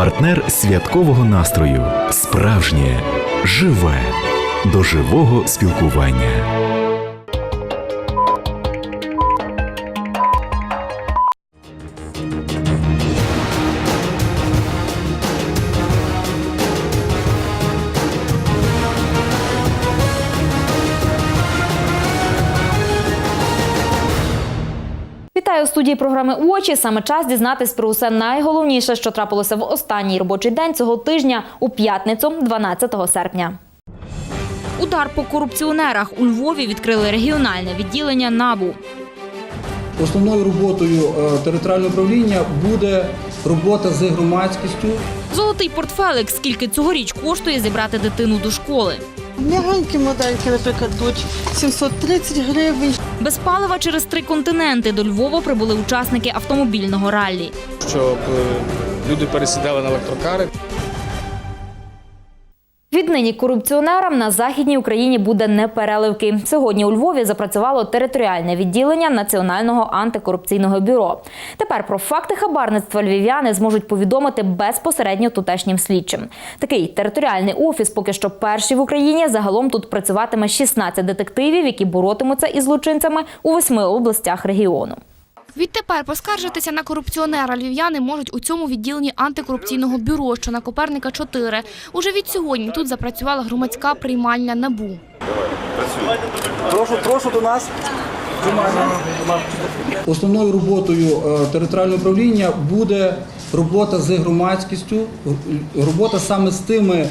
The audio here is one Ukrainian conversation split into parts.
партнер святкового настрою, справжнє, живе, до живого спілкування. Вітаю у студії програми Очі. Саме час дізнатись про усе найголовніше, що трапилося в останній робочий день цього тижня у п'ятницю, 12 серпня. Удар по корупціонерах у Львові відкрили регіональне відділення НАБУ. Основною роботою е, територіального управління буде робота з громадськістю. Золотий портфелик. Скільки цьогоріч коштує зібрати дитину до школи? М'ягенькі модельки, наприклад, будуть 730 гривень. Без палива через три континенти до Львова прибули учасники автомобільного раллі. щоб е, люди пересідали на електрокари. Віднині корупціонерам на західній Україні буде не переливки. Сьогодні у Львові запрацювало територіальне відділення Національного антикорупційного бюро. Тепер про факти хабарництва львів'яни зможуть повідомити безпосередньо тутешнім слідчим. Такий територіальний офіс поки що перший в Україні. Загалом тут працюватиме 16 детективів, які боротимуться із злочинцями у восьми областях регіону. Відтепер поскаржитися на корупціонера львів'яни можуть у цьому відділенні антикорупційного бюро, що на Коперника 4. Уже від сьогодні тут запрацювала громадська приймальня НАБУ. Прошу, прошу до нас. Основною роботою е, територіального управління буде робота з громадськістю, робота саме з тими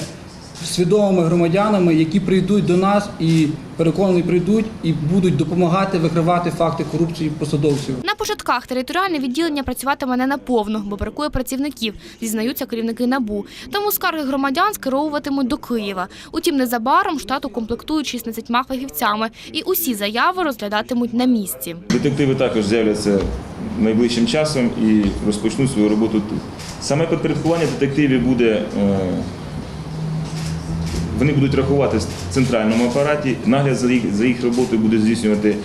свідомими громадянами, які прийдуть до нас і переконані прийдуть і будуть допомагати викривати факти корупції посадовців. На початках територіальне відділення працюватиме не наповну, бо бракує працівників, зізнаються керівники НАБУ. Тому скарги громадян скеровуватимуть до Києва. Утім, незабаром штат укомплектують 16 фахівцями, і усі заяви розглядатимуть на місці. Детективи також з'являться найближчим часом і розпочнуть свою роботу тут. Саме підпорядкування детективів буде. Вони будуть рахувати в центральному апараті. Нагляд за їх, за їх роботою буде здійснювати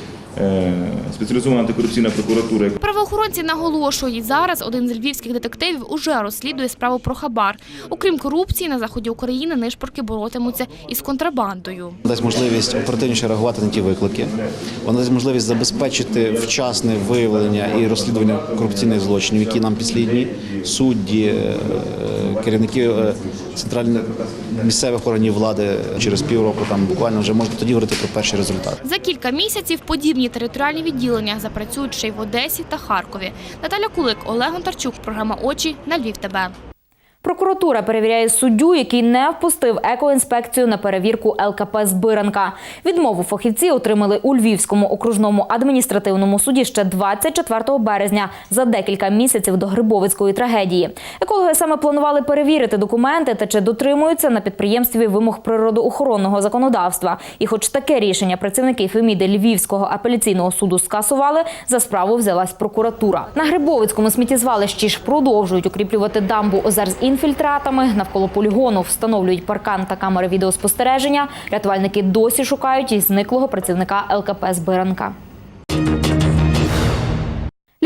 спеціалізована антикорупційна прокуратура. Правоохоронці наголошують, зараз один з львівських детективів уже розслідує справу про хабар. Окрім корупції, на заході України нишпорки боротимуться із контрабандою. дасть можливість оперативніше реагувати на ті виклики. Вона дасть можливість забезпечити вчасне виявлення і розслідування корупційних злочинів, які нам підслідні судді, е, керівники е, центральних місцевих органів влади через півроку. Там буквально вже можна тоді говорити про перший результат. За кілька місяців подібні територіальні відділення запрацюють ще й в Одесі та Харкові. Наталя Кулик, Олег Гонтарчук, програма Очі на Львів. ТБ. Прокуратура перевіряє суддю, який не впустив екоінспекцію на перевірку ЛКП Збиранка. Відмову фахівці отримали у Львівському окружному адміністративному суді ще 24 березня за декілька місяців до Грибовицької трагедії. Екологи саме планували перевірити документи та чи дотримуються на підприємстві вимог природоохоронного законодавства. І, хоч таке рішення працівники Феміди Львівського апеляційного суду скасували, за справу взялась прокуратура. На Грибовицькому сміттєзвалищі ж продовжують укріплювати дамбу озер з інфільтратами. Навколо полігону встановлюють паркан та камери відеоспостереження. Рятувальники досі шукають і зниклого працівника ЛКП Збиранка.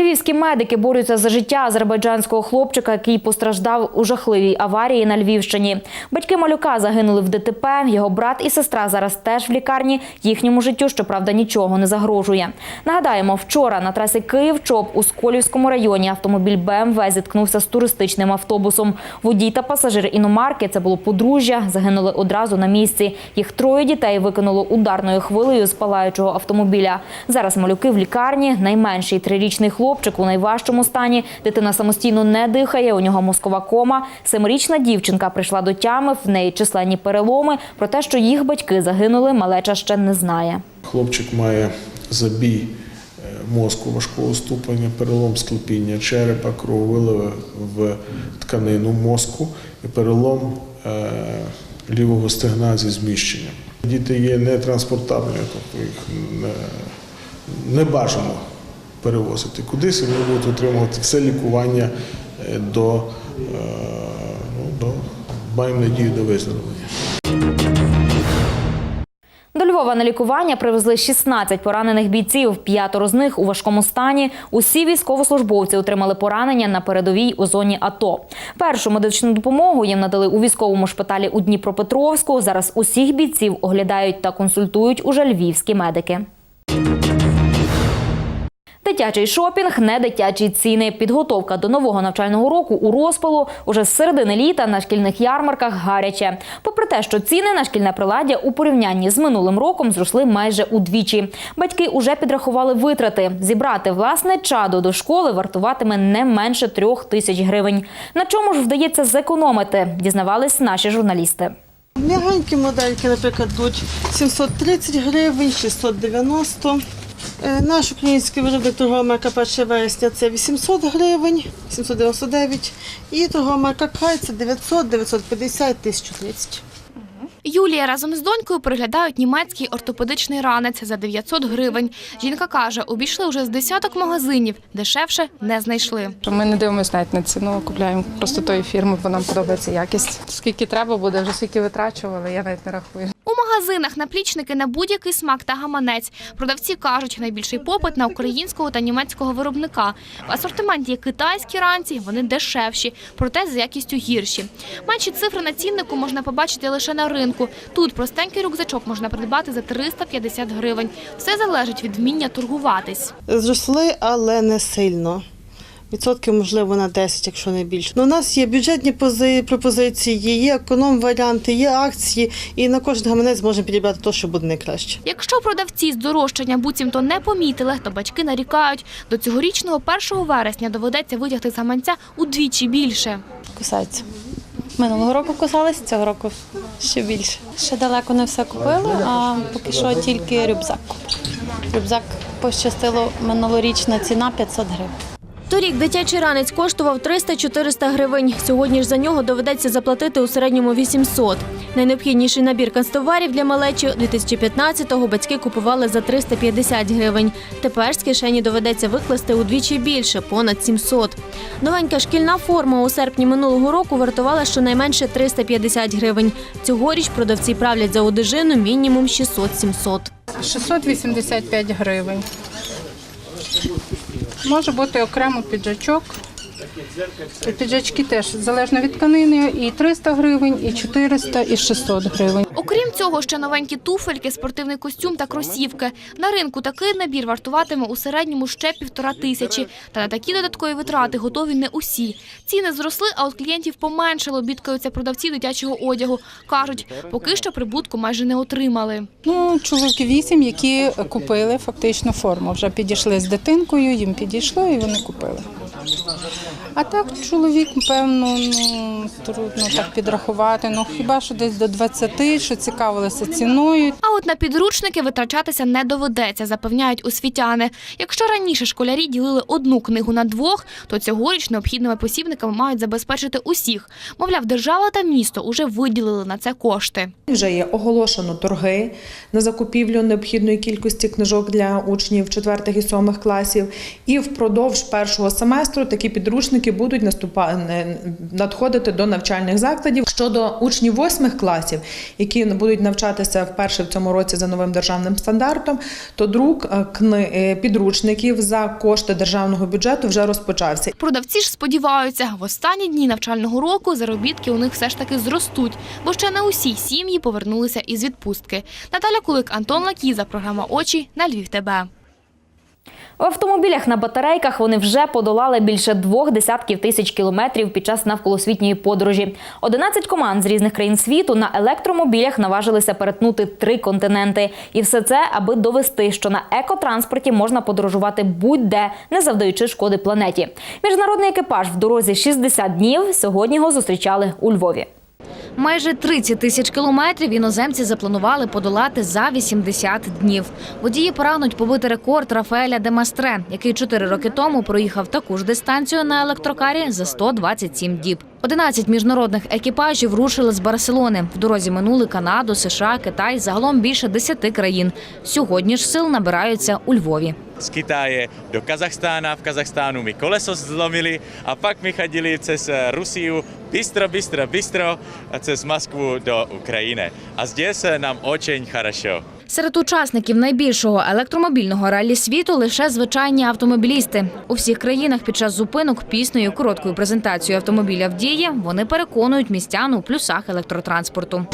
Львівські медики борються за життя азербайджанського хлопчика, який постраждав у жахливій аварії на Львівщині. Батьки малюка загинули в ДТП. Його брат і сестра зараз теж в лікарні. Їхньому життю, щоправда, нічого не загрожує. Нагадаємо, вчора на трасі Київ-Чоп у Сколівському районі автомобіль БМВ зіткнувся з туристичним автобусом. Водій та пасажир іномарки це було подружжя. Загинули одразу на місці. Їх троє дітей викинуло ударною хвилею з палаючого автомобіля. Зараз малюки в лікарні. Найменший трирічний хлопчик у найважчому стані. Дитина самостійно не дихає. У нього мозкова кома. Семирічна дівчинка прийшла до тями. В неї численні переломи. Про те, що їх батьки загинули, малеча ще не знає. Хлопчик має забій е, мозку важкого ступеня, перелом склепіння черепа, крововиливи в тканину мозку і перелом е, лівого стегна зі зміщенням. Діти є нетранспортабельні, тобто їх не, не бажано перевозити кудись, вони будуть отримувати все лікування е, до, е, ну, до маємо надію до виздоровлення. До Львова на лікування привезли 16 поранених бійців. П'ятеро з них у важкому стані. Усі військовослужбовці отримали поранення на передовій у зоні АТО. Першу медичну допомогу їм надали у військовому шпиталі у Дніпропетровську. Зараз усіх бійців оглядають та консультують уже львівські медики. Дитячий шопінг, не дитячі ціни. Підготовка до нового навчального року у розпалу уже з середини літа на шкільних ярмарках гаряче. Попри те, що ціни на шкільне приладдя у порівнянні з минулим роком зросли майже удвічі. Батьки уже підрахували витрати. Зібрати власне чадо до школи вартуватиме не менше трьох тисяч гривень. На чому ж вдається зекономити? Дізнавались наші журналісти. М'ягенькі модельки, наприклад, тут 730 гривень, 690. Е, Наш український виробник торгова марка 1 вересня це 800 гривень, 799. І торгова марка Кай це 900, 950, 1030. Юлія разом з донькою переглядають німецький ортопедичний ранець за 900 гривень. Жінка каже, обійшли вже з десяток магазинів, дешевше не знайшли. Ми не дивимося навіть на ціну, купляємо просто тої фірми, бо нам подобається якість. Скільки треба буде, вже скільки витрачували, я навіть не рахую. У магазинах наплічники на будь-який смак та гаманець. Продавці кажуть, найбільший попит на українського та німецького виробника. В асортименті є китайські ранці, вони дешевші, проте за якістю гірші. Менші цифри на ціннику можна побачити лише на ринку. Тут простенький рюкзачок можна придбати за 350 гривень. Все залежить від вміння торгуватись. Зросли, але не сильно. Відсотків, можливо, на 10, якщо не більше. Ну, у нас є бюджетні пози- пропозиції, є економ-варіанти, є акції, і на кожен гаманець можна підібрати те, що буде найкраще. Якщо продавці здорожчання буцімто не помітили, то батьки нарікають. До цьогорічного 1 вересня доведеться витягти з гаманця удвічі більше. Кусаються. Минулого року кусались, цього року ще більше. Ще далеко не все купили, а поки що тільки рюкзак. Рюкзак пощастило, минулорічна ціна 500 гривень. Торік дитячий ранець коштував 300-400 гривень. Сьогодні ж за нього доведеться заплатити у середньому 800. Найнеобхідніший набір канцтоварів для малечі 2015-го батьки купували за 350 гривень. Тепер з кишені доведеться викласти удвічі більше – понад 700. Новенька шкільна форма у серпні минулого року вартувала щонайменше 350 гривень. Цьогоріч продавці правлять за одежину мінімум 600-700. 685 гривень. Може бути окремо піджачок. Піджачки теж залежно від тканини, і 300 гривень, і 400, і 600 гривень. Окрім цього, ще новенькі туфельки, спортивний костюм та кросівки. На ринку такий набір вартуватиме у середньому ще півтора тисячі. Та на такі додаткові витрати готові не усі. Ціни зросли, а от клієнтів поменшало, бідкаються продавці дитячого одягу. Кажуть, поки що прибутку майже не отримали. Ну, чоловіки вісім, які купили фактично форму. Вже підійшли з дитинкою, їм підійшло і вони купили. А так чоловік, певно, ну трудно так підрахувати. Ну хіба що десь до 20, що цікавилися ціною. А от на підручники витрачатися не доведеться, запевняють освітяни. Якщо раніше школярі ділили одну книгу на двох, то цьогоріч необхідними посібниками мають забезпечити усіх. Мовляв, держава та місто уже виділили на це кошти. Вже є оголошено торги на закупівлю необхідної кількості книжок для учнів 4 і 7 класів. І впродовж першого семестру такі підручники будуть наступа... не- надходити до навчальних закладів. Щодо учнів 8 класів, які будуть навчатися вперше в цьому році за новим державним стандартом, то друк е, е, підручників за кошти державного бюджету вже розпочався. Продавці ж сподіваються, в останні дні навчального року заробітки у них все ж таки зростуть, бо ще не усі сім'ї повернулися із відпустки. Наталя Кулик, Антон Лакіза, програма Очі на Львів. ТБ. В автомобілях на батарейках вони вже подолали більше двох десятків тисяч кілометрів під час навколосвітньої подорожі. 11 команд з різних країн світу на електромобілях наважилися перетнути три континенти. І все це, аби довести, що на екотранспорті можна подорожувати будь-де, не завдаючи шкоди планеті. Міжнародний екіпаж в дорозі 60 днів. Сьогодні його зустрічали у Львові. Майже 30 тисяч кілометрів іноземці запланували подолати за 80 днів. Водії прагнуть побити рекорд Рафаеля Демастре, який 4 роки тому проїхав таку ж дистанцію на електрокарі за 127 діб. 11 міжнародних екіпажів рушили з Барселони. В дорозі минули Канаду, США, Китай, загалом більше 10 країн. Сьогодні ж сил набираються у Львові. z Kitaje do Kazachstána. V Kazachstánu mi koleso zlomili a pak mi chodili cez Rusiu bystro, bystro, bystro a cez Moskvu do Ukrajiny. A здесь нам очень хорошо. Серед учасників найбільшого електромобільного ралі світу лише звичайні автомобілісти. У всіх країнах під час зупинок піснею короткою презентацією автомобіля в дії вони переконують містян у плюсах електротранспорту.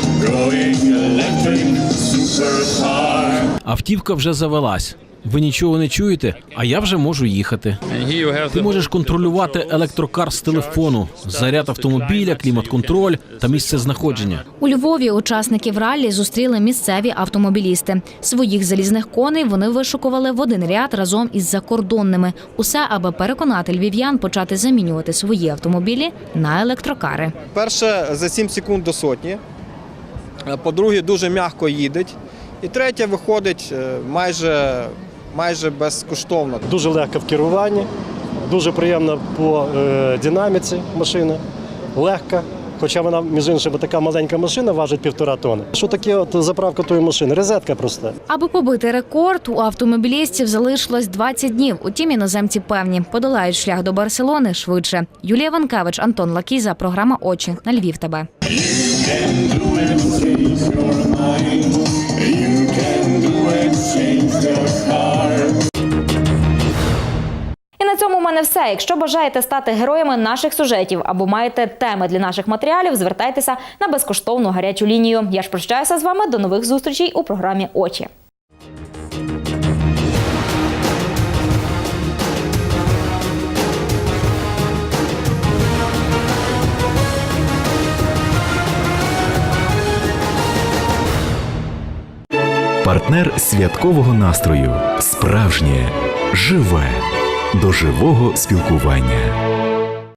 Автівка вже завелась. Ви нічого не чуєте, а я вже можу їхати. Ти можеш контролювати електрокар з телефону, заряд автомобіля, клімат-контроль та місце знаходження. У Львові учасників раллі зустріли місцеві автомобілісти. Своїх залізних коней вони вишукували в один ряд разом із закордонними. Усе, аби переконати львів'ян почати замінювати свої автомобілі на електрокари. Перше за 7 секунд до сотні. По-друге, дуже м'яко їдеть. І третє виходить е, майже, майже безкоштовно. Дуже легко в керуванні, дуже приємно по е, динаміці машини, легка. Хоча вона, між іншим, така маленька машина важить півтора тони. Що таке от заправка тої машини? Розетка проста. Аби побити рекорд, у автомобілістів залишилось 20 днів. Утім, іноземці певні подолають шлях до Барселони швидше. Юлія Ванкевич, Антон Лакіза, програма Очі на Львів. Тебе. І на цьому в мене все. Якщо бажаєте стати героями наших сюжетів або маєте теми для наших матеріалів, звертайтеся на безкоштовну гарячу лінію. Я ж прощаюся з вами до нових зустрічей у програмі Очі. Партнер святкового настрою. Справжнє живе до живого спілкування.